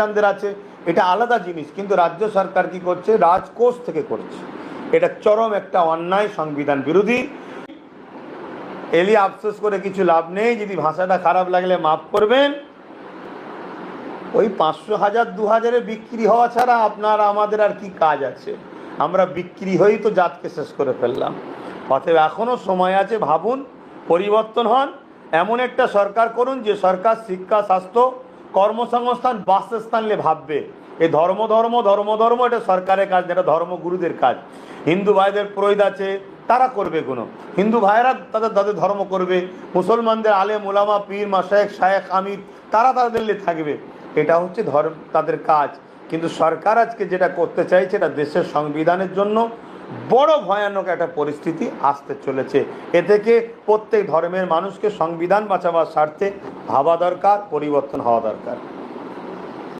খ্রিস্টানদের আছে, এটা আলাদা জিনিস, কিন্তু রাজ্য সরকার কি করছে? রাজকোষ থেকে করছে। এটা চরম একটা অন্যায় সংবিধান বিরোধী। এলি আফসোস করে কিছু লাভ নেই, যদি ভাষাটা খারাপ লাগলে মাফ করবেন। ওই পাঁচশো হাজার, দু হাজারে বিক্রি হওয়া ছাড়া আপনার, আমাদের আর কি কাজ আছে? আমরা বিক্রি হয়েই তো জাতকে শেষ করে ফেললাম। অতএব এখনও সময় আছে, ভাবুন, পরিবর্তন হন। এমন একটা সরকার করুন, যে সরকার শিক্ষা, স্বাস্থ্য কর্মসংস্থান বাসস্থান নিয়ে ভাববে। এই ধর্ম ধর্ম ধর্ম ধর্ম, এটা সরকারের কাজ, এটা ধর্মগুরুদের কাজ। হিন্দু ভাইদের পুরোহিত আছে, তারা করবে কোনো। হিন্দু ভাইয়েরা তাদের তাদের ধর্ম করবে। মুসলমানদের আলে মোলামা পীর মাসায়েক শায়েখ, আমির, তারা তাদের নিয়ে থাকবে। এটা হচ্ছে ধর্ম, তাদের কাজ। কিন্তু সরকার আজকে যেটা করতে চাইছে, এটা দেশের সংবিধানের জন্য বড় ভয়ানক একটা পরিস্থিতি আসতে চলেছে। এ থেকে প্রত্যেক ধর্মের মানুষকে সংবিধান বাঁচাবার স্বার্থে ভাবা দরকার পরিবর্তন হওয়া দরকার।